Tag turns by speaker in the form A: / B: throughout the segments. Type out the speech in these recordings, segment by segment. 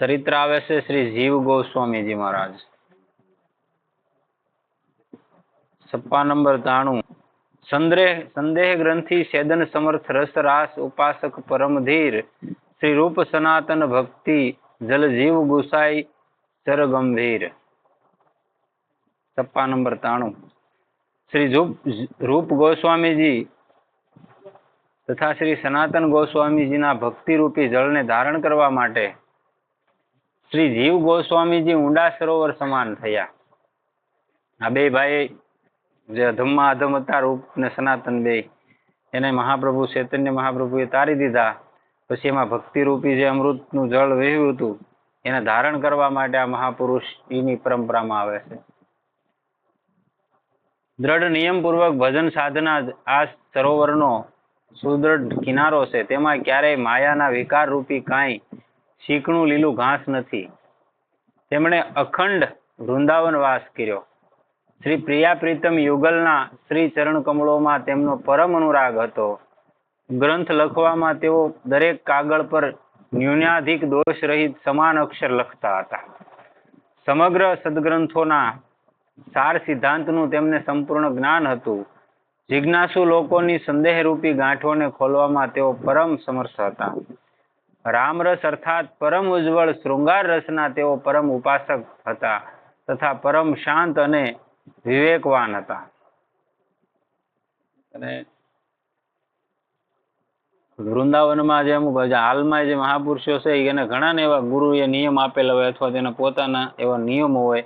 A: ચરિત્ર આવે છે શ્રી જીવ ગોસ્વામીજી મહારાજ. સપ્પા નંબર તાણું. સંદેહ સંદેહ ગ્રંથિ છેદન સમર્થ રસ રાસ ઉપાસક પરમધીર શ્રી રૂપ સનાતન ભક્તિ જલ જીવ ગુસાઈ ચર ગંભીર સપ્પા નંબર તાણું. શ્રી રૂપ ગોસ્વામીજી તથા શ્રી સનાતન ગોસ્વામીજીના ભક્તિરૂપી જળને ધારણ કરવા માટે શ્રી જીવ ગોસ્વામીજી ઊંડા સરોવર સમાન થયા. આ બે ભાઈ જે અધમમાં અધમ હતા રૂપ ને સનાતન બે, એને મહાપ્રભુ ચૈતન્ય મહાપ્રભુએ તારી દીધા. પછી એમાં ભક્તિ રૂપી જે અમૃતનું જળ વહેવું હતું, એને ધારણ કરવા માટે આ મહાપુરુષ એની પરંપરામાં આવે છે. દ્રઢ નિયમપૂર્વક ભજન સાધના જ આ સરોવરનો સુદૃઢ કિનારો છે. તેમાં ક્યારેય માયાના વિકાર રૂપી કાંઈ શીકણું લીલું ઘાસ નથી. તેમણે અખંડ વૃંદાવન વાસ કર્યો. શ્રી પ્રિયા પ્રીતમ યુગલના શ્રી ચરણ કમળોમાં તેમનો પરમ અનુરાગ હતો. ગ્રંથ લખવામાં તેઓ દરેક કાગળ પર ન્યૂનાધિક દોષ રહિત સમાન અક્ષર લખતા હતા. સમગ્ર સદગ્રંથોના સાર સિદ્ધાંતનું તેમને સંપૂર્ણ જ્ઞાન હતું. જિજ્ઞાસુ લોકોની સંદેહરૂપી ગાંઠોને ખોલવામાં તેઓ પરમ સમર્થ હતા. રામરસ અર્થાત પરમ ઉજ્જવળ શૃંગાર રસના તેઓ પરમ ઉપાસક હતા તથા પરમ શાંત અને વિવેકવાન હતા. અને વૃંદાવનમાં જે હાલમાં જે મહાપુરુષો છે એને ઘણા ને એવા ગુરુએ નિયમ આપેલા હોય અથવા તેના પોતાના એવા નિયમો હોય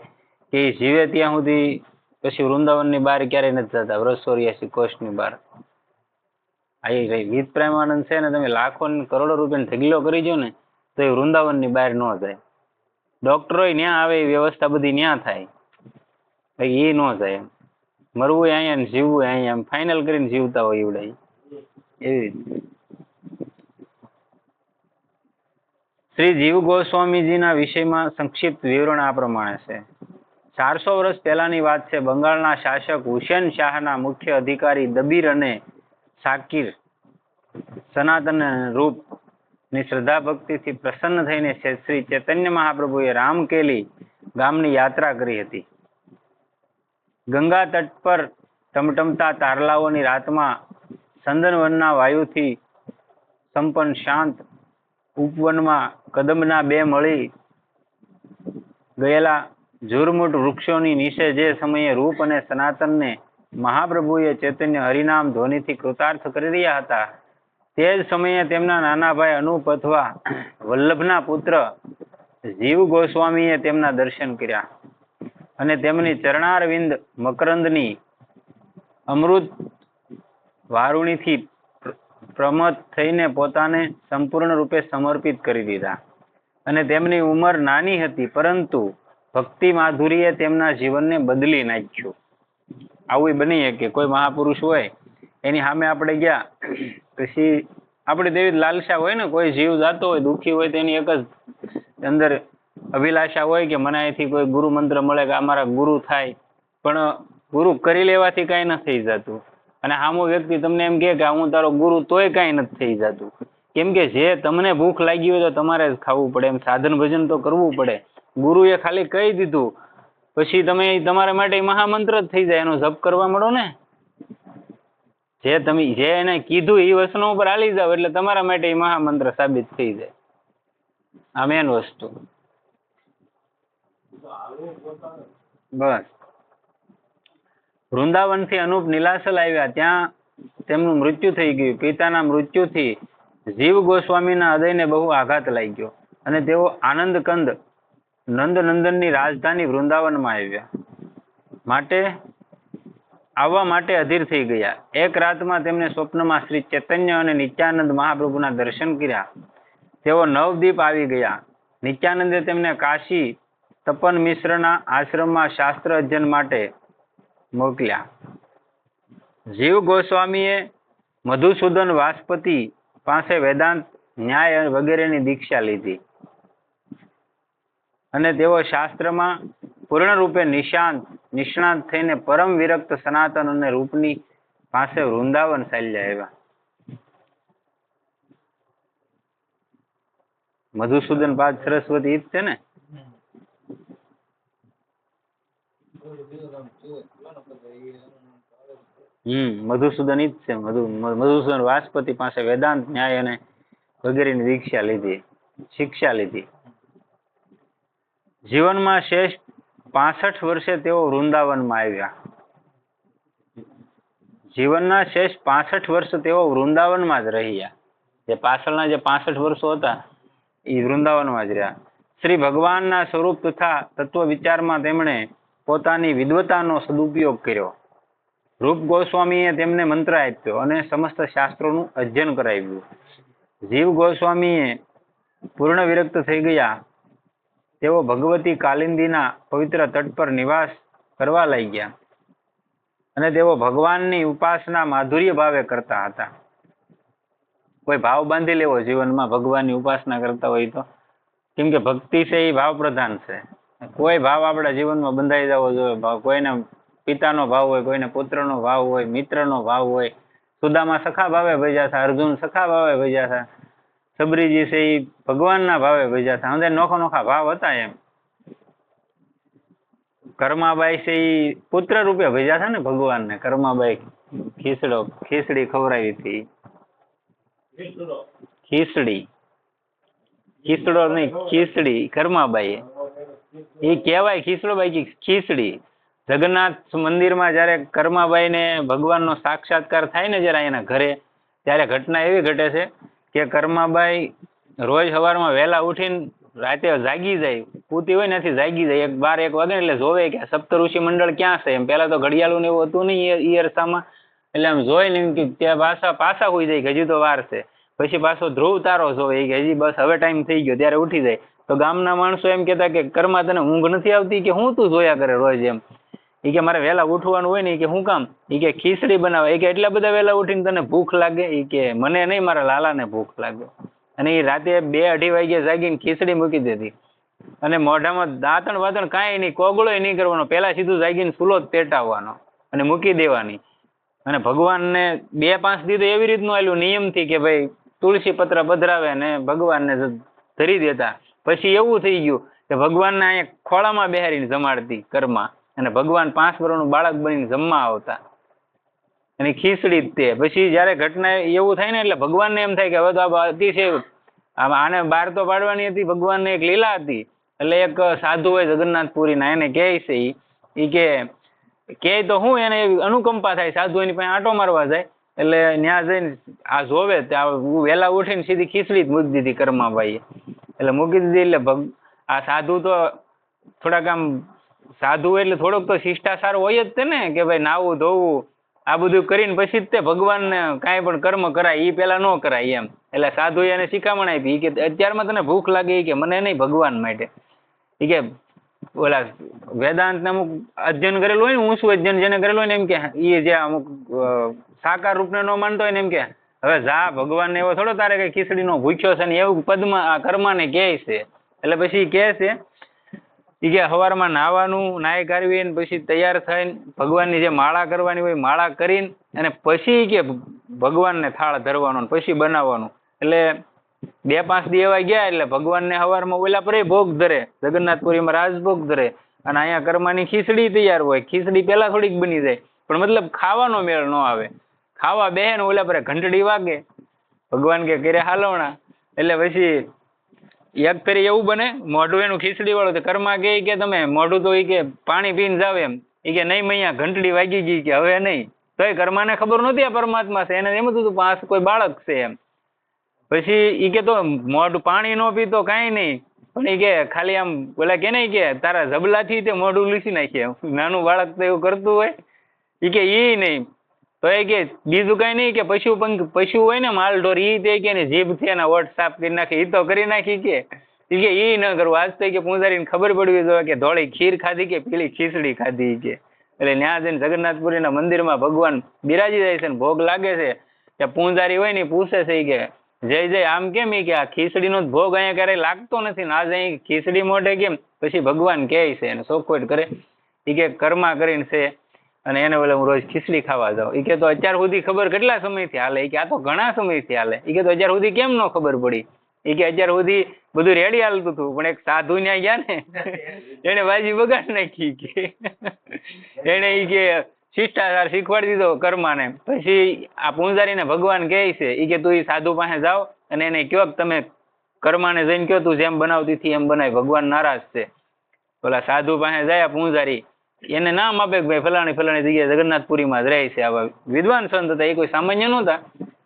A: કે એ જીવે ત્યાં સુધી પછી વૃંદાવનની બહાર ક્યારેય નથી જતા વ્રસોરિયાસી કોષની બહાર. આ વિધ પ્રેમાનંદ છે ને, તમે લાખો કરોડો રૂપિયાનો ઢગલો કરી દો ને, તો એ વૃંદાવનની બહાર ન જાય. ડોક્ટરો ન્યા આવે, એ વ્યવસ્થા બધી ન્યા થાય. એ ન જાય એમ. મરવું અહીંયા ને જીવવું અહીંયા એમ ફાઇનલ કરીને જીવતા હોય એવડે. એવી શ્રી જીવ ગોસ્વામીજીના વિષયમાં સંક્ષિપ્ત વિવરણ આ પ્રમાણે છે. ચારસો વર્ષ પહેલાની વાત છે. બંગાળના શાસક હુસેન શાહના મુખ્ય અધિકારી દબીર અને સાકીર સનાતન રૂપની શ્રદ્ધા ભક્તિથી પ્રસન્ન થઈને શ્રી ચૈતન્ય મહાપ્રભુએ રામકેલી ગામની યાત્રા કરી હતી. ગંગા તટ પર ટમટમતા તારલાઓની રાતમાં ચંદનવનના વાયુથી સંપન્ન શાંત ઉપવનમાં કદમના બે મળી ગયેલા ઝુરમુટ વૃક્ષોની નીચે જે સમયે રૂપ અને સનાતનને મહાપ્રભુએ ચૈતન્ય હરિનામ ધ્વનિથી કૃતાર્થ કરી રહ્યા હતા, તે જ સમયે તેમના નાના ભાઈ અનુપ અથવા વલ્લભના પુત્ર જીવ ગોસ્વામીએ તેમના દર્શન કર્યા અને તેમની ચરણારવિંદ મકરંદની અમૃત વારુણીથી પ્રમત થઈને પોતાને સંપૂર્ણ રૂપે સમર્પિત કરી દીધા અને તેમની ઉંમર નાની હતી, પરંતુ ભક્તિ માધુરીએ તેમના જીવનને બદલી નાખ્યું. આવું બની શકે, કોઈ મહાપુરુષ હોય, એની સામે આપણે ગયા, પછી આપણી તેવી લાલસા હોય ને, કોઈ જીવ જાતો હોય, દુઃખી હોય, તેની એક જ અંદર અભિલાષા હોય કે મને અહીંથી કોઈ ગુરુ મંત્ર મળે કે અમારા ગુરુ થાય, પણ ગુરુ કરી લેવાથી કાંઈ ન થઈ જતું. અને સામો વ્યક્તિ તમને એમ કે હું તારો ગુરુ તોય કાંઈ નથી થઈ જતું. કેમ કે જે તમને ભૂખ લાગી હોય તો તમારે જ ખાવું પડે, એમ સાધન ભજન તો કરવું પડે. ગુરુએ ખાલી કહી દીધું. પછી તમે તમારા માટે મહામંત્ર જ થઈ જાય, એનો જપ કરવા મળો ને. જે તમે, જે એને કીધું એ વસ્તુ ઉપર હાલી જાવ એટલે તમારા માટે એ મહામંત્ર સાબિત થઈ જાય. આ મેન વસ્તુ. બસ. વૃંદાવનથી અનુપ નીલાસલ આવ્યા. ત્યાં તેમનું મૃત્યુ થઈ ગયું. પિતાના મૃત્યુથી જીવ ગોસ્વામીના હૃદયને બહુ આઘાત લાગ્યો. અને તેઓ આનંદ કંદ નંદનંદનની રાજધાની વૃંદાવનમાં આવ્યા. માટે આવવા માટે અધીર થઈ ગયા. એક રાતમાં તેમને સ્વપ્નમાં શ્રી ચૈતન્ય અને નિત્યાનંદ મહાપ્રભુના દર્શન કર્યા. તેઓ નવદીપ આવી ગયા. નિત્યાનંદે તેમને કાશી તપન મિશ્રના આશ્રમમાં શાસ્ત્ર અધ્યયન માટે મોકલ્યા. જીવ ગોસ્વામીએ મધુસૂદન વાસ્પતિ પાસે વેદાંત, ન્યાય વગેરેની દીક્ષા લીધી. અને તેઓ શાસ્ત્રમાં પૂર્ણ રૂપે નિશાંત નિષ્ણાંત થઈને પરમ વિરક્ત સનાતન અને રૂપની પાસે વૃંદાવન ચાલ્યા આવ્યા. મધુસૂદન પાદ સરસ્વતી છે ને? હમ, મધુસૂદન ઈજ છે, મધુ, મધુસૂદન વાસપતિ પાસે વેદાંત ન્યાય અને વગેરેની દીક્ષા લીધી, શિક્ષા લીધી. જીવનમાં શેષ પાસઠ વર્ષે તેઓ વૃંદાવનમાં આવ્યા. જીવનના શેષ પાસઠ વર્ષ તેઓ વૃંદાવનમાં જ રહ્યા. જે પાછળના જે પાસઠ વર્ષો હતા એ વૃંદાવનમાં જ રહ્યા. શ્રી ભગવાનના સ્વરૂપ તથા તત્વ વિચારમાં તેમણે પોતાની વિદ્વતાનો સદુપયોગ કર્યો. રૂપ ગોસ્વામીએ તેમને મંત્ર આપ્યો અને સમસ્ત શાસ્ત્રોનું અધ્યયન કરાવ્યું. જીવ ગોસ્વામીએ પૂર્ણ વિરક્ત થઈ ગયા તેઓ ભગવતી કાલિંદીના પવિત્ર તટ પર નિવાસ કરવા લાગ્યા અને તેઓ ભગવાનની ઉપાસના માધુર્ય ભાવે કરતા હતા. કોઈ ભાવ બાંધી લેવો જીવનમાં ભગવાનની ઉપાસના કરતા હોય તો? કેમ કે ભક્તિ છે એ ભાવ પ્રધાન છે. કોઈ ભાવ આપણા જીવનમાં બંધાઈ જવો જોઈએ. કોઈને પિતાનો ભાવ હોય, કોઈને પુત્રનો ભાવ હોય, મિત્રનો ભાવ હોય. સુદામા સખા ભાવે ભજ્યા હતા અર્જુન સખા ભાવે ભજ્યા હતા સબરીજી છે એ ભગવાનના ભાવે ભેજા હતા અંદર નોખા નોખા ભાવ હતા એમ. કર્માબાઈ છે એ પુત્ર રૂપે ભેજા હતા ને ભગવાનને. કર્માબાઈ ખીસડો ખીસડી ખવડાવી હતી. ખીસડી. ખીસડો. નહીં ખીસડી. કર્માબાઈ એ કહેવાય ખીસડોબાઈ કે ખીસડી. જગન્નાથ મંદિરમાં જ્યારે કર્માબાઈને ભગવાનનો સાક્ષાત્કાર થાય ને જ્યારે એના ઘરે ત્યારે ઘટના એવી ઘટે છે કે કર્માબાઈ રોજ સવારમાં વહેલા ઉઠીને રાતે જાગી જાય, પૂતી હોય નથી જાગી જાય. એક બાર, એક વાગે એટલે જોવે કે સપ્તઋષિ મંડળ ક્યાં છે? એમ પહેલા તો ઘડિયાળું ને એવું હતું નહીં ઈ અરસામાં. એટલે આમ જોઈ ને કે ત્યાં પાછા પાછા હોઈ જાય કે હજી તો વાર છે. પછી પાછો ધ્રુવ તારો જોવે કે હજી બસ હવે ટાઈમ થઈ ગયો, ત્યારે ઉઠી જાય. તો ગામના માણસો એમ કહેતા કે કર્મા તને ઊંઘ નથી આવતી કે હું તું જોયા કરે રોજ એમ? એ કે મારે વહેલા ઉઠવાનું હોય ને એ કે શું કામ? એ કે ખીચડી બનાવે એ કે એટલા બધા વહેલા ઉઠીને તને ભૂખ લાગે? એ કે મને નહીં, મારા લાલાને ભૂખ લાગે. અને એ રાતે બે અઢી વાગે જાગીને ખીચડી મૂકી દેતી. અને મોઢામાં દાંતણ વાતણ કાંઈ નહીં કોગળો નહીં કરવાનો. પહેલા સીધું જાગીને ચૂલો જ પેટાવવાનો અને મૂકી દેવાની. અને ભગવાનને બે પાંચ દી તો એવી રીતનું આવેલું નિયમથી કે ભાઈ તુલસી પત્ર પધરાવે ને ભગવાનને ધરી દેતા. પછી એવું થઈ ગયું કે ભગવાનને અહીંયા ખોળામાં બેહારીને જમાડતી કર્મા. અને ભગવાન પાંચ વર્ષનું બાળક બનીને જમવા આવતા. અને ખીચડી તે. પછી જ્યારે ઘટના એવું થાય ને એટલે ભગવાનને એમ થાય કે હવે તો આ અતિશય આને બહાર તો પાડવાની હતી, ભગવાનને એક લીલા હતી. એટલે એક સાધુ હોય જગન્નાથપુરીના એને કહે છે ઈ કે કે તો હું એને અનુકંપા થાય સાધુ એની પાસે આંટો મારવા જાય. એટલે ત્યાં જઈને આ જોવે ત્યાં વહેલા ઉઠીને સીધી ખીચડી જ મૂકી દીધી કર્માભાઈએ એટલે મૂકી દીધી એટલે ભગ, આ સાધુ તો થોડાક આમ સાધુ એટલે થોડોક તો શિષ્ટાચાર હોય જ ને, કે ભાઈ નાવું ધોવું, આ બધું કરીને પછી જ તે ભગવાનને કાંઈ પણ કર્મ કરાય એ પેલા ન કરાય એમ. એટલે સાધુએ એને શિખામણ આપી કે અત્યારમાં તને ભૂખ લાગે કે મને નહીં ભગવાન માટે. ઈ કે ઓલા વેદાંતને અમુક અધ્યયન કરેલું હોય ને, ઊંચું અધ્યયન જેને કરેલું હોય ને, એમ કે એ જે અમુક સાકાર રૂપને ન માનતો હોય ને, એમ કે હવે જા, ભગવાનને એવો થોડો તારે કઈ ખીચડીનો ભૂખ્યો છે ને, એવું પદમાં આ કર્માને કહે છે. એટલે પછી કે છે ઈ કે સવારમાં નાહવાનું નાહી કાઢવી ને પછી તૈયાર થઈને ભગવાનની જે માળા કરવાની હોય માળા કરીને અને પછી કે ભગવાનને થાળ ધરવાનો પછી બનાવવાનું. એટલે બે પાંચ દી એવા ગયા એટલે ભગવાનને સવારમાં ઓલા પર ભોગ ધરે. જગન્નાથપુરીમાં રાજભોગ ધરે. અને અહીંયા કરમાની ખીચડી તૈયાર હોય. ખીચડી પહેલા થોડીક બની જાય. પણ મતલબ ખાવાનો મેળ ન આવે. ખાવા બે ને ઓલા પર ઘંટડી વાગે. ભગવાન કે કરે હાલવણા. એટલે પછી એક ફેરી એવું બને, મોઢું એનું ખીચડી વાળું, તો કર્મા કે કે તમે, મોઢું તો ઈ કે પાણી પીને જાવ એમ. ઈ કે નહીં મૈયા, ઘંટડી વાગી ગઈ કે હવે નહીં. તો એ કર્માને ખબર નહોતી આ પરમાત્મા છે, એને એમ હતું પાસ કોઈ બાળક છે એમ. પછી ઈ કે તો મોઢું પાણી નો પીતો કાંઈ નહીં. પણ ઈ કે ખાલી આમ બોલા કે નહીં કે તારા જબલાથી તે મોઢું લૂસી નાખીએ નાનું બાળક તો એવું કરતું હોય. ઈ કે ઈ નહીં. તો એ કે બીજું કઈ નહીં કે પશુ પશુ હોય ને માલ ઢોર, ઈ તે કે જીભથી એના વટ સાફ કરી નાખે, ઈ તો કરી નાખી કે. કે ઈ ન કરવું આજ તો કે પૂંજારીને ખબર પડવી જોઈએ કે ધોળી ખીર ખાધી કે પેલી ખીચડી ખાધી કે. એટલે ત્યાં જઈને જગન્નાથપુરીના મંદિરમાં ભગવાન બિરાજી જાય છે ને ભોગ લાગે છે કે પૂંજારી હોય ને પૂછે છે કે, જય જય, આમ કેમ ઈ કે આ ખીચડીનો જ ભોગ અહીંયા ક્યારેય લાગતો નથી ને આજે અહીં ખીચડી મોઢે કેમ? પછી ભગવાન કહે છે અને ચોખવટ કરે. ઈ કે કર્મા કરીને છે. અને એને બોલે હું રોજ ખીચડી ખાવા જાઉં. એ કે તો અત્યાર સુધી ખબર કેટલા સમયથી હાલે? એ કે આ તો ઘણા સમયથી હાલે. એ કે તો અત્યાર સુધી કેમ ન ખબર પડી? એ કે અત્યાર સુધી બધું રેડી હાલતું હતું પણ એક સાધુ ન્યા ગયા ને એને બાજી બગાડ નાખી કે. એને એ કે શિષ્ટાચાર શીખવાડી દીધો કર્માને. પછી આ પૂંજારીને ભગવાન કહે છે એ કે તું એ સાધુ પાસે જાઓ અને એને કયો કે તમે કર્માને જઈને કયો તું જેમ બનાવતી હતી એમ બનાવી ભગવાન નારાજ છે. પેલા સાધુ પાસે જાય પૂંજારી એને નામ આપે કે ભાઈ, ફલાણી ફલાણી જગ્યાએ જગન્નાથપુરીમાં જ રહે છે. આવા વિદ્વાન સંત હતા, એ કોઈ સામાન્ય નહોતા.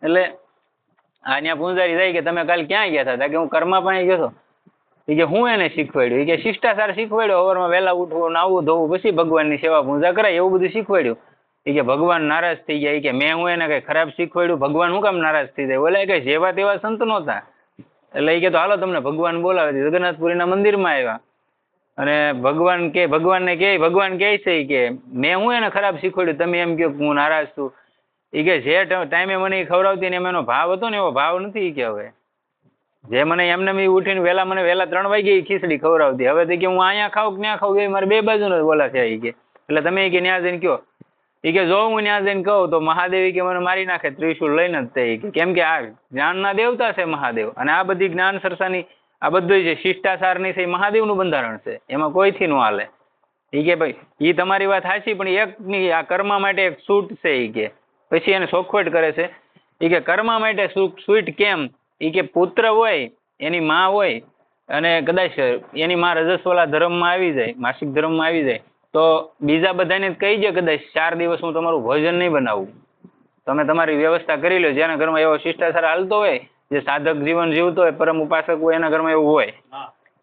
A: એટલે આ ત્યાં પૂંજારી જાય કે તમે કાલ ક્યાં ગયા હતા? કે હું કર્મા પાસે ગયો એ કે હું એને શીખવાડ્યું. એ કે શિષ્ટાચાર શીખવાડ્યો. ઓવરમાં વહેલા ઉઠવું નાવું ધોવું, પછી ભગવાનની સેવા પૂજા કરાય એવું બધું શીખવાડ્યું. એ કે ભગવાન નારાજ થઈ એ કે મેં હું એને કઈ ખરાબ શીખવાડ્યું? ભગવાન શું કામ નારાજ થઈ જાય? ઓલા કે જેવા તેવા સંત નહોતા. એટલે એ કે તો હાલો તમને ભગવાન બોલાવે જગન્નાથપુરીના મંદિરમાં આવ્યા. અને ભગવાન કે, ભગવાનને કે, ભગવાન કહે છે કે, મેં હું એને ખરાબ શીખવાડ્યું? તમે એમ કહો હું નારાજ છું. એ કે, જે ટાઈમે મને એ ખવડાવતી ને એમ એનો ભાવ હતો ને એવો ભાવ નથી કે હવે. જે મને એમને મેં ઉઠીને વહેલા મને વહેલા ત્રણ વાગે ખીચડી ખવડાવતી. હવે તો કે હું અહીંયા ખાઉં કે ત્યાં ખાઉં? એ મારે બે બાજુનો નો બોલા છે ઈ કે. એટલે તમે કે ન્યા જઈને કહો. એ કે, જો હું ત્યાં જઈને કહું, તો મહાદેવી કે મને મારી નાખે ત્રિશુળ લઈને જ તે કે. કેમ કે આ જ્ઞાનના દેવતા છે મહાદેવ. અને આ બધી જ્ઞાન સરસાની આ બધું છે. શિષ્ટાચારની છે, એ મહાદેવનું બંધારણ છે. એમાં કોઈથી ન હાલે. ઈ કે ભાઈ એ તમારી વાત સાચી, પણ એકની આ કર્મ માટે એક છૂટ છે ઈ કે. પછી એને સોખવટ કરે છે. ઈ કે કર્મ માટે સ્વીટ કેમ? ઈ કે પુત્ર હોય, એની માં હોય, અને કદાચ એની માં રજસ્વલા ધર્મમાં આવી જાય, માસિક ધર્મમાં આવી જાય, તો બીજા બધાને કહી દે કદાચ ચાર દિવસ હું તમારું ભોજન નહીં બનાવું. તમે તમારી વ્યવસ્થા કરી લો. જેના ઘરમાં એવો શિષ્ટાચાર હાલતો હોય જે સાધક જીવન જીવતો હોય પરમ ઉપાસક હોય એના ઘરમાં એવું હોય.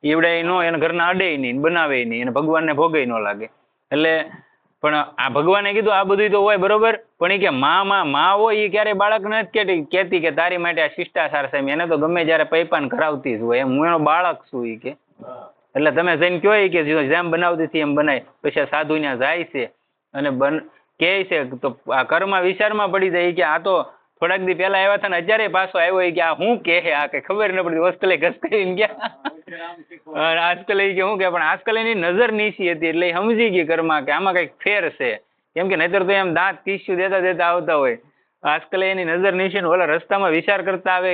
A: ઈવડે નો એના ઘરના અડે નહીં બનાવે નહીં અને ભગવાનને ભોગે ન લાગે. એટલે પણ આ ભગવાને કીધું આ બધું તો હોય બરોબર પણ એ કે માં માં માં હોય એ ક્યારે બાળકને જ કેતી કહેતી કે તારી માટે આ શિષ્ટાચાર છે એને તો ગમે જ્યારે પૈપાન કરાવતી જ હોય એમ. હું એનો બાળક છું એ કે. એટલે તમે જઈને કયો કે જેમ બનાવતી હતી એમ બનાય પછી આ સાધુ ત્યાં જાય છે. અને બન કહે છે તો આ કર્મ વિચારમાં પડી જાય કે આ તો થોડાક દી પહેલા આવ્યા હતા ને અત્યારે પાછો આવ્યો કે આ હું કે હે આ કે? ખબર ન પડતી વસ્કલે ઘસકરીને ગયા. આજકાલ એ કે હું કે, પણ આજકાલ એની નજર નીચી હતી, એટલે સમજી ગઈ ઘરમાં કે આમાં કંઈક ફેર છે. કેમ કે નહીતર તો એમ દાંત કિસ્યું દેતા દેતા આવતા હોય. આજકાલ એની નજર નીચે ને ઓલા રસ્તામાં વિચાર કરતા આવે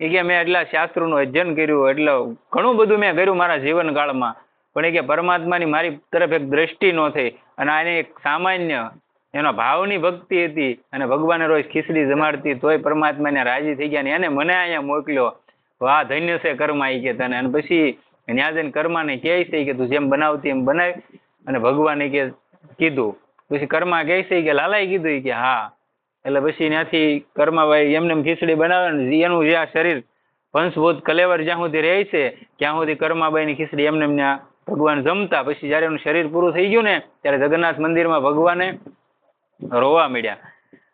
A: એ કે મેં એટલા શાસ્ત્રોનું અધ્યયન કર્યું, એટલે ઘણું બધું મેં કર્યું મારા જીવનકાળમાં. પણ એ કે પરમાત્માની મારી તરફ એક દ્રષ્ટિ ન થઈ. અને આને એક સામાન્ય એનો ભાવની ભક્તિ હતી અને ભગવાને રોજ ખીચડી જમાડતી તોય પરમાત્માને રાજી થઈ ગયા ને એને મને અહીંયા મોકલ્યો, વાહ, ધન્ય છે કર્મા એ કે તને. અને પછી ત્યાં કર્માને કહે છે કે તું જેમ બનાવતી એમ બનાવી. અને ભગવાને કે કીધું. પછી કર્મા કહે છે કે લાલાએ કીધું કે, હા. એટલે પછી ત્યાંથી કર્માભાઈ એમને એમ ખીચડી બનાવે એનું જે આ શરીર પંચભૂત કલેવર જ્યાં સુધી રહે છે, ત્યાં સુધી કર્માબાઈની ખીચડી એમને ભગવાન જમતા. પછી જ્યારે એનું શરીર પૂરું થઈ ગયું ને, ત્યારે જગન્નાથ મંદિરમાં ભગવાને રોવા મળ્યા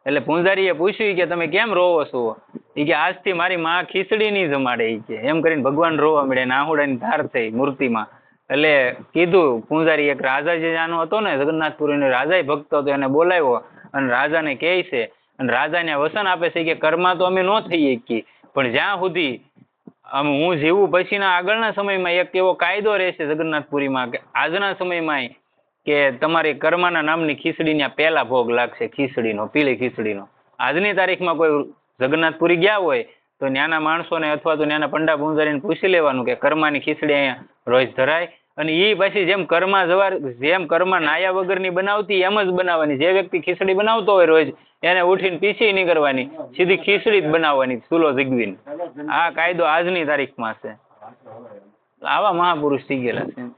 A: એટલે પૂંજારીએ પૂછ્યું કે, તમે કેમ રોવો છો? એ કે, આજથી મારી માં ખીચડી નહીં જમાડે. એ કે, એમ કરીને ભગવાન રોવા મળ્યા ને આહુડાની ધાર થઈ મૂર્તિમાં. એટલે કીધું, પૂંજારી એક રાજા જે જાનો હતો ને, જગન્નાથપુરીનો રાજા ભક્ત હતો, એને બોલાવ્યો અને રાજાને કહે છે અને રાજાને વસન આપે છે કે, કર્મા તો અમે ન થઈ શકીએ, પણ જ્યાં સુધી આમ હું જીવું પછીના આગળના સમયમાં એક એવો કાયદો રહેશે જગન્નાથપુરીમાં કે, આજના સમયમાં કે તમારી કર્માના નામની ખીચડીના પહેલા ભોગ લાગશે, ખીચડીનો, પીળી ખીચડીનો. આજની તારીખમાં કોઈ જગન્નાથપુરી ગયા હોય તો ત્યાંના માણસોને અથવા તો ત્યાંના પંડા પૂંજારીને પૂછી લેવાનું કે કર્માની ખીચડી અહીંયા રોજ ધરાય. અને એ પછી જેમ કર્મા જવાર, જેમ કર્મા નાયા વગરની બનાવતી એમ જ બનાવવાની. જે વ્યક્તિ ખીચડી બનાવતો હોય રોજ, એને ઉઠીને પીછી નહીં કરવાની. સીધી ખીચડી જ બનાવવાની, ચૂલો જીગવીને આ કાયદો આજની તારીખમાં છે. આવા મહાપુરુષ થઈ ગયેલા છે.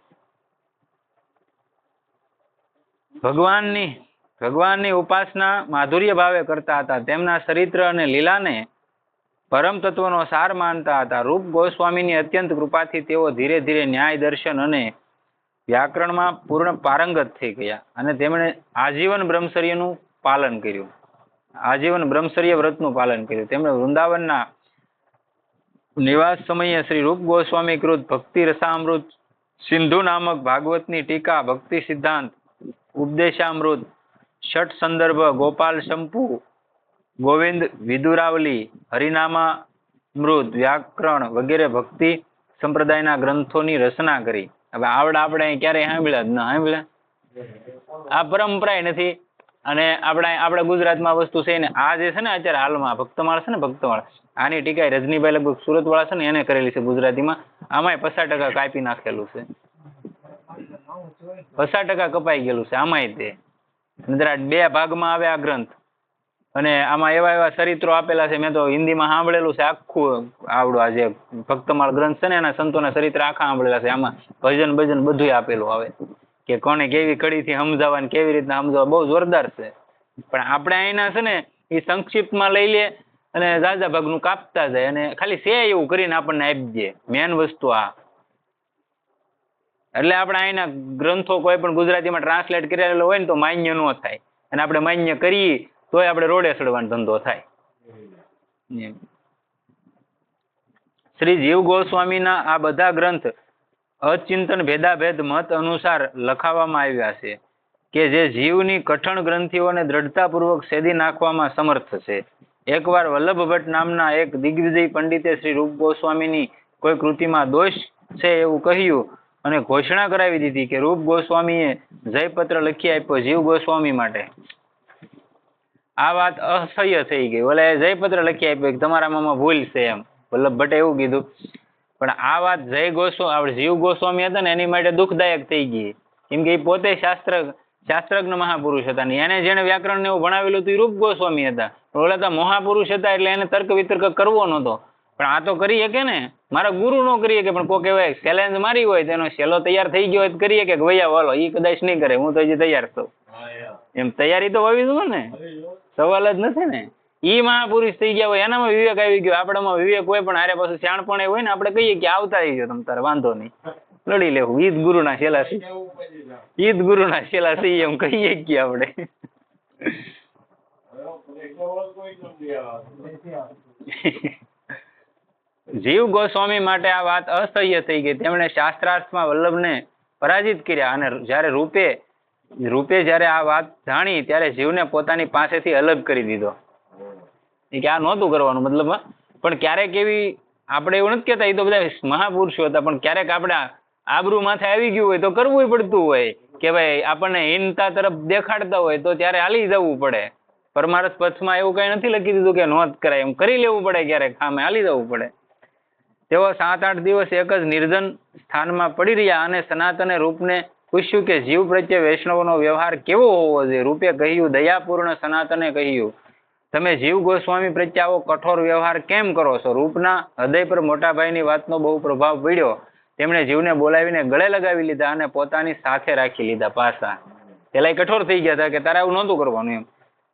A: ભગવાનની ભગવાનની ઉપાસના માધુર્ય ભાવે કરતા હતા. તેમના ચરિત્ર અને લીલાને પરમ તત્વનો સાર માનતા હતા. રૂપ ગોસ્વામીની અત્યંત કૃપાથી તેઓ ધીરે ધીરે ન્યાય દર્શન અને વ્યાકરણમાં પૂર્ણ પારંગત થઈ ગયા અને તેમણે આજીવન બ્રહ્મચર્યનું પાલન કર્યું. આજીવન બ્રહ્મચર્ય વ્રતનું પાલન કર્યું. તેમણે વૃંદાવનના નિવાસ સમયે શ્રી રૂપ ગોસ્વામી કૃત ભક્તિ રસામૃત સિંધુ નામક ભાગવતની ટીકા, ભક્તિ સિદ્ધાંત ઉપદેશામૃત ષટ સંદર્ભ, ગોપાલ શંપુ, ગોવિંદ વિદુરાવલી હરિનામા મૃત વ્યાકરણ વગેરે ભક્તિ સંપ્રદાયના ગ્રંથોની રચના કરી. હવે આવડા આપણે ક્યારેય સાંભળ્યા ન, સાંભળ્યા? આ પરંપરાય નથી. અને આપણે, આપણા ગુજરાતમાં વસ્તુ છે ને, આ જે છે ને અત્યારે હાલમાં ભક્તમાળ છે ને, ભક્તમાળ, આની ટીકા રજનીભાઈ લગભગ સુરત વાળા છે ને, એને કરેલી છે ગુજરાતીમાં. આમાંય પચાસ ટકા કાપી નાખેલું છે. પચાસ ટકા કપાઈ ગયેલું છે, આમાંય તે. નહીતર બે ભાગમાં આવે આ ગ્રંથ. અને આમાં એવા એવા ચરિત્રો આપેલા છે, મેં તો હિન્દીમાં સાંભળેલું છે, આખું આવડું આ જે ભક્તમાળ ગ્રંથ છે ને, એના સંતોના ચરિત્ર આખા સાંભળેલા છે, આમાં ભજન ભજન બધુંય આપેલું આવે. કે કોને કેવી કડીથી સમજાવવા ને કેવી રીતના સમજાવવા બહુ જોરદાર છે. પણ આપણે અહીંના છે ને, એ સંક્ષિપ્તમાં લઈ લે અને ઝાઝા ભાગનું કાપતા જાય અને ખાલી છે એવું કરીને આપણને આપી દે મેન વસ્તુ આ. એટલે આપણે અહીંના ગ્રંથો કોઈ પણ ગુજરાતીમાં ટ્રાન્સલેટ કરેલો હોય ને તો માન્ય ન થાય. અને આપણે માન્ય કરીએ, તોય આપણે રોડે ચડવાનો ધંધો થાય. શ્રી જીવ ગોસ્વામીના આ બધા ગ્રંથ અચિંતન ભેદાભેદ મત અનુસાર લખાવવામાં આવ્યા છે કે જે જીવની કઠણ ગ્રંથિઓને દ્રઢતાપૂર્વક સેદી નાખવામાં સમર્થ છે. એકવાર વલ્લભ ભટ્ટ નામના એક દિગ્વિજય પંડિતે શ્રી રૂપ ગોસ્વામીની કોઈ કૃતિમાં દોષ છે એવું કહ્યું અને ઘોષણા કરાવી દીધી કે રૂપ ગોસ્વામીએ જયપત્ર લખી આપ્યો જીવ ગોસ્વામી માટે. આ વાત અસહ્ય થઈ ગઈ. ઓલે જયપત્ર લખી આપ્યો કે તમારામાં આમાં ભૂલ છે એમ. વલ્લભ ભટ્ટે એવું કીધું. પણ આ વાત જય ગોસ્વામી આપણે જીવ ગોસ્વામી હતા ને એની માટે દુઃખદાયક થઈ ગઈ. કેમ કે એ પોતે શાસ્ત્ર, શાસ્ત્રજ્ઞ મહાપુરુષ હતા ને એને જેને વ્યાકરણ ને એવું ભણાવેલું હતું એ રૂપ ગોસ્વામી હતા. ઓલા તો મહાપુરુષ હતા એટલે એને તર્ક વિતર્ક કરવો નહોતો. પણ આ તો કરી શકે ને. મારા ગુરુ નો કરી શકે પણ કોઈ કહેવાય ચેલેન્જ મારી હોય તેનો સેલો તૈયાર થઈ ગયો હોય તો કરી શકે કે ભૈયા વાલો એ કદાચ નહીં કરે હું તો હજી તૈયાર છું. એમ તૈયારી તો હોવી જોઈએ ને. સવાલ જ નથી ને. ઈ મહાપુરુષ થઈ ગયા હોય એનામાં વિવેક આવી ગયો આપણામાં વિવેક હોય પણ આરે પાછું શાણપણે હોય ને આપણે કહીએ કે આવતા રહીજો તમ તારે વાંધો નહીં. લડી લેવું ઈદ ગુરુના શેલા સી ઈદ ગુરુના શેલા સી એમ કહીએ કે આપણે. જીવ ગોસ્વામી માટે આ વાત અસહ્ય થઈ ગઈ. તેમણે શાસ્ત્રાર્થમાં વલ્લભને પરાજિત કર્યા અને જ્યારે રૂપે રૂપે જ્યારે આ વાત જાણી ત્યારે જીવને પોતાની પાસેથી અલગ કરી દીધો. એ કે આ નહોતું કરવાનું મતલબ, પણ ક્યારેક એવી, આપણે એવું નથી કહેતા, એ તો બધા મહાપુરુષો હતા, પણ ક્યારેક આપણે આબરૂ માથે આવી ગયું હોય તો કરવું પડતું હોય કે ભાઈ, આપણને હીનતા તરફ દેખાડતા હોય તો ત્યારે હાલી જવું પડે. પરમારસ પથમાં એવું કઈ નથી લખી દીધું કે નોંધ કરાય, એમ કરી લેવું પડે ક્યારેક સામે હાલી જવું પડે. તેઓ સાત આઠ દિવસ એક જ નિર્જન સ્થાનમાં પડી રહ્યા અને સનાતને રૂપને પૂછ્યું કે જીવ પ્રત્યે વૈષ્ણવનો વ્યવહાર કેવો હોવો જોઈએ? રૂપે કહ્યું, દયાપૂર્ણ સનાતને કહ્યું, તમે જીવ ગોસ્વામી પ્રત્યે આવો કઠોર વ્યવહાર કેમ કરો છો? રૂપના હૃદય પર મોટાભાઈની વાતનો બહુ પ્રભાવ પડ્યો. તેમણે જીવને બોલાવીને ગળે લગાવી લીધા અને પોતાની સાથે રાખી લીધા પાછા. પેલા કઠોર થઈ ગયા હતા કે તારે આવું નહોતું કરવાનું એમ.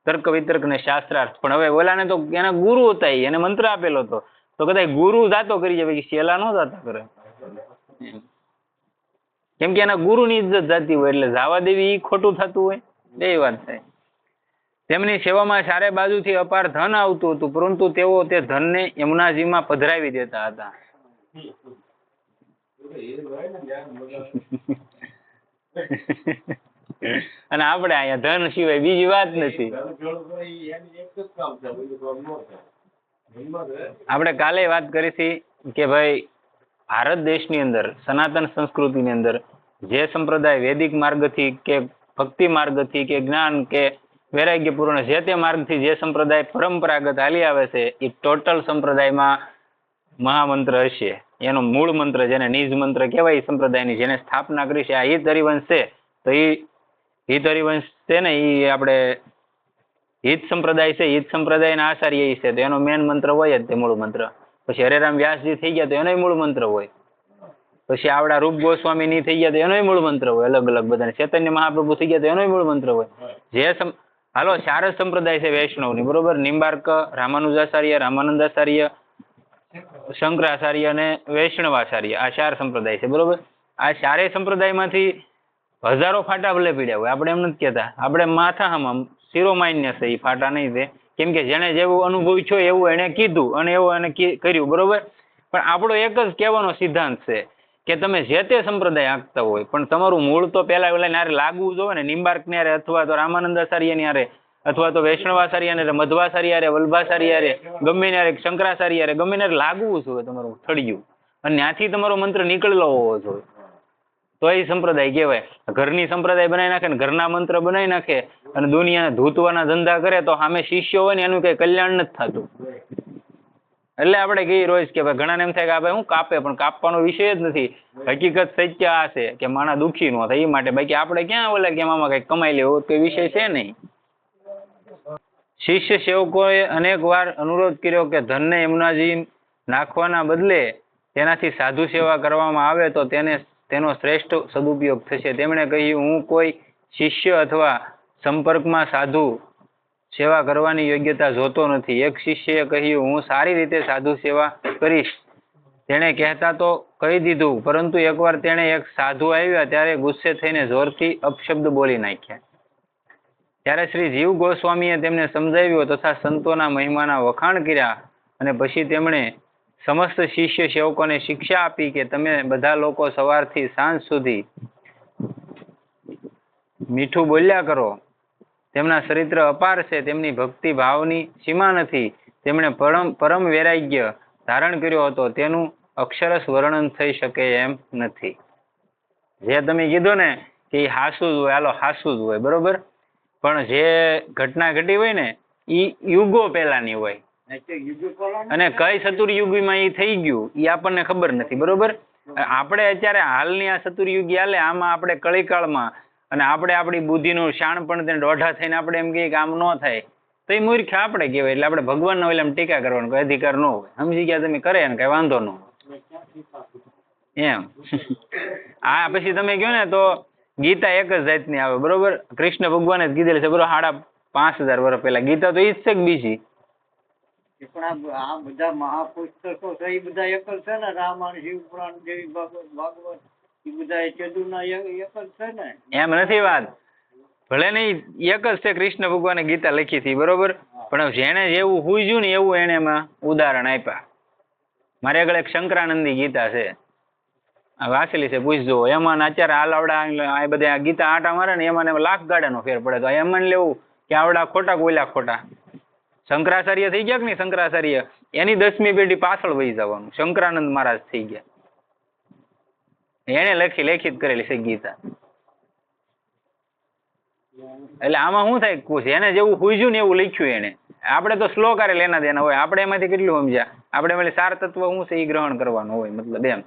A: તર્ક વિતર્ક ને શાસ્ત્રાર્થ. પણ હવે ઓલાને તો એના ગુરુ હતા એને મંત્ર આપેલો હતો. તો કદાચ ગુરુ જાતો કરી જાય શેલા નો જાતા કરે. કેમ કે એના ગુરુની ઇજ્જત જાતી હોય એટલે જાવા દેવી ઈ ખોટું થતું હોય. બે વાત થાય તેમની સેવામાં ચારે બાજુથી અપાર ધન આવતું હતું પરંતુ તેઓ તે ધનને યમુનાજીમાં પધરાવી દેતા હતા. અને આપણે અહીંયા ધન સિવાય બીજી વાત નથી. આપણે કાલે વાત કરી કે ભાઈ ભારત દેશની અંદર, સનાતન સંસ્કૃતિની અંદર, જે સંપ્રદાય વૈદિક માર્ગથી કે ભક્તિ માર્ગથી કે જ્ઞાન કે વૈરાગ્યપૂર્ણ જે તે માર્ગથી જે સંપ્રદાય પરંપરાગત હાલી આવે છે, એ ટોટલ સંપ્રદાયમાં મહામંત્ર હશે. એનો મૂળ મંત્ર જેને નિજ મંત્ર કહેવાય સંપ્રદાયની જેને સ્થાપના કરી છે, આ હિત હરિવંશ છે. તો એ હિત હરિવંશ છે ને એ આપણે હિત સંપ્રદાય છે હિત સંપ્રદાયના આચાર્ય છે, તો એનો મેન મંત્ર હોય જ તે મૂળ મંત્ર. પછી હરેરામ વ્યાસજી થઈ ગયા તો એનોય મૂળ મંત્ર હોય. પછી આવડા રૂપ ગોસ્વામી ની થઈ ગયા તો એનોય મૂળ મંત્ર હોય, અલગ અલગ બધાને. ચૈતન્ય મહાપ્રભુ થઈ ગયા તો એનોય મૂળ મંત્ર હોય. જે હાલો ચાર સંપ્રદાય છે વૈષ્ણવની, બરોબર? નિંબાર્ક, રામાનુજાચાર્ય, રામાનંદાચાર્ય, શંકરાચાર્ય અને વૈષ્ણવાચાર્ય, આ ચાર સંપ્રદાય છે, બરોબર? આ ચારેય સંપ્રદાયમાંથી હજારો ફાટા ભલે પીડ્યા હોય, આપણે એમ નથી કહેતા. આપણે માથા આમ શિરોમાન્ય છે એ ફાટા નહીં છે. કેમ કે જેને જેવું અનુભવ છો એવું એને કીધું અને એવું એને કર્યું, બરોબર? પણ આપણો એક જ કહેવાનો સિદ્ધાંત છે કે તમે જે તે સંપ્રદાય આંકતા હોય, પણ તમારું મૂળ તો પેલા ઓલા નારે લાગવું જોઈએ ને, નિંબાર્ક ન્યારે અથવા તો રામાનંદાચાર્યની હારે અથવા તો વૈષ્ણવાચાર્ય ને મધ્વાચાર્ય યારે વલ્ભાચાર્ય હારે ગમે હારે શંકરાચાર્ય રે ગમે ને લાગવું જોઈએ તમારું, થળિયું. અને ત્યાંથી તમારો મંત્ર નીકળેલો હોવો જોઈએ તો એ સંપ્રદાય કહેવાય. ઘરની સંપ્રદાય બનાવી નાખે ને ઘરના મંત્ર બનાવી નાખે અને દુનિયાને ધૂતવાના ધંધા કરે તો સામે શિષ્યો હોય ને એનું કઈ કલ્યાણ નથી થતું. એટલે આપણે કહીએ રોજ કે ભાઈ ઘણાને એમ થાય કે આ ભાઈ હું કાપે, પણ કાપવાનો વિષય જ નથી. હકીકત સત્ય આ છે કે માણા દુઃખી નો થાય એ માટે. બાકી આપણે ક્યાં ઓલા કે મામા કઈ કમાઈ લેવો કોઈ વિષય છે નહીં. શિષ્ય સેવકોએ અનેક વાર અનુરોધ કર્યો કે ધનને એમનાજી નાખવાના બદલે તેનાથી સાધુ સેવા કરવામાં આવે તો તેને તેનો શ્રેષ્ઠ સદુપયોગ થશે. તેમણે કહ્યું, હું કોઈ શિષ્ય અથવા સંપર્કમાં સાધુ સેવા કરવાની યોગ્યતા જોતો નથી. એક શિષ્યએ કહ્યું, હું સારી રીતે સાધુ સેવા કરીશ. તેણે કહેતા તો કહી દીધું, પરંતુ એકવાર તેણે એક સાધુ આવ્યા, ત્યારે ગુસ્સે થઈને જોરથી અપશબ્દ બોલી નાખ્યા. ત્યારે શ્રી જીવ ગોસ્વામીએ તેમને સમજાવ્યો તથા સંતોના મહિમાના વખાણ કર્યા અને પછી તેમણે સમસ્ત શિષ્ય સેવકોને શિક્ષા આપી કે તમે બધા લોકો સવારથી સાંજ સુધી મીઠું બોલ્યા કરો. તેમના ચરિત્ર અપાર છે, તેમની ભક્તિ ભાવની સીમા નથી. તેમણે પરમ પરમ વૈરાગ્ય ધારણ કર્યો હતો, તેનું અક્ષરશ વર્ણન થઈ શકે એમ નથી. જે તમે કીધું ને કે એ હાસુ જ હોય, હાલો હાસુ જ હોય, બરોબર? પણ જે ઘટના ઘટી હોય ને એ યુગો પહેલાની હોય. અને કઈ ચતુર્યુગીમાં એ થઈ ગયું એ આપણને ખબર નથી, બરોબર? આપણે અત્યારે હાલની આ ચતુર્યુગી હાલે, આમાં આપણે કળીકાળમાં અને આપણે આપણી બુદ્ધિનું શાણપણ તેને દોઢા થઈને આપણે એમ કહીએ કે આમ ન થાય. તો એ મૂર્ખ આપણે કહેવાય, એટલે આપણે ભગવાનના ઓલા ટીકા કરવાનો, કોઈ અધિકાર ન હોય. સમજી ગયા તમે, કરે ને કઈ વાંધો ન એમ. આ પછી તમે કહો ને તો ગીતા એક જ જાતની આવે, બરોબર? કૃષ્ણ ભગવાને જ કીધેલી છે, બરોબર? સાડા પાંચ હજાર વર્ષ પહેલા. ગીતા તો એ જ છે બીજી?
B: પણ આ બધા મહાપુસ્તકો છે એ બધા એકલ છે ને? રામાયણ શિવ પુરાણ જેવી ભાગવત એ બધા એ ચતુરના એક એક છે ને?
A: એમ નથી વાત. ભલે નહીં એક જ છે કૃષ્ણ ભગવાને ગીતા લખી હતી બરોબર? પણ જેને જેવું હુજ્યું ને એવું એને એમાં ઉદાહરણ આપ્યા. મારે આગળ એક શંકરાનંદી ગીતા છે. આ વાંચેલી છે પૂછજો. એમાં ને અત્યારે હાલ આવડા આ બધા આ ગીતા આટા મારે ને એમાં ને એમાં લાખ ગાડાનો ફેર પડે. તો એમાં લેવું કે આવડા ખોટા કોયલા ખોટા? શંકરાચાર્ય થઈ ગયા કે નહીં શંકરાચાર્ય? એની દસમી પેઢી પાછળ વહી જવાનું. શંકરાનંદ મહારાજ થઈ ગયા. એને લખી લેખિત કરેલી છે ગીતા. એટલે આમાં શું થાય? એને જેવું પૂછ્યું ને એવું લખ્યું એને. આપણે તો શ્લોકારે લેના દેના હોય. આપણે એમાંથી કેટલું સમજ્યા? આપણે એમાં સાર તત્વ શું છે એ ગ્રહણ કરવાનું હોય, મતલબ એમ.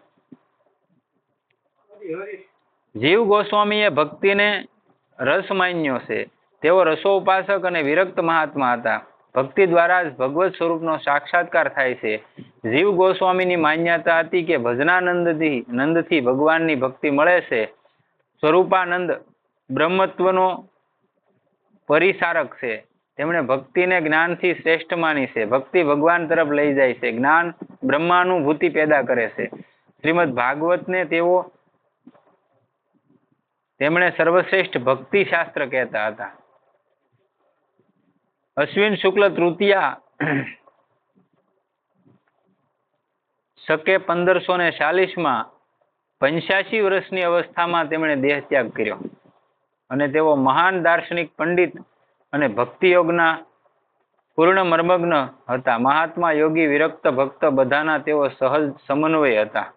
A: જીવ ગોસ્વામીએ ભક્તિને રસ માન્યો છે. તેઓ રસોપાસક અને વિરક્ત મહાત્મા હતા. ભક્તિ દ્વારા જ ભગવત સ્વરૂપનો સાક્ષાત્કાર થાય છે. જીવ ગોસ્વામીની માન્યતા હતી કે ભજનાનંદથી, નંદથી ભગવાનની ભક્તિ મળે છે. સ્વરૂપાનંદ બ્રહ્મત્વનો પરિસારક છે. તેમણે ભક્તિને જ્ઞાનથી શ્રેષ્ઠ માની છે. ભક્તિ ભગવાન તરફ લઈ જાય છે. જ્ઞાન બ્રહ્માનુભૂતિ પેદા કરે છે. શ્રીમદ ભાગવતને તેઓ, તેમણે સર્વશ્રેષ્ઠ ભક્તિ શાસ્ત્ર કહેતા હતા. અશ્વિન શુક્લ તૃતીયા સકે પંદરસો ને ચાલીસમાં પંચ્યાસી વર્ષની અવસ્થામાં તેમણે દેહ ત્યાગ કર્યો. અને તેઓ મહાન દાર્શનિક પંડિત અને ભક્તિ યોગના પૂર્ણ મર્મગ્ન હતા. મહાત્મા યોગી વિરક્ત ભક્ત બધાના તેઓ સહજ સમન્વય હતા.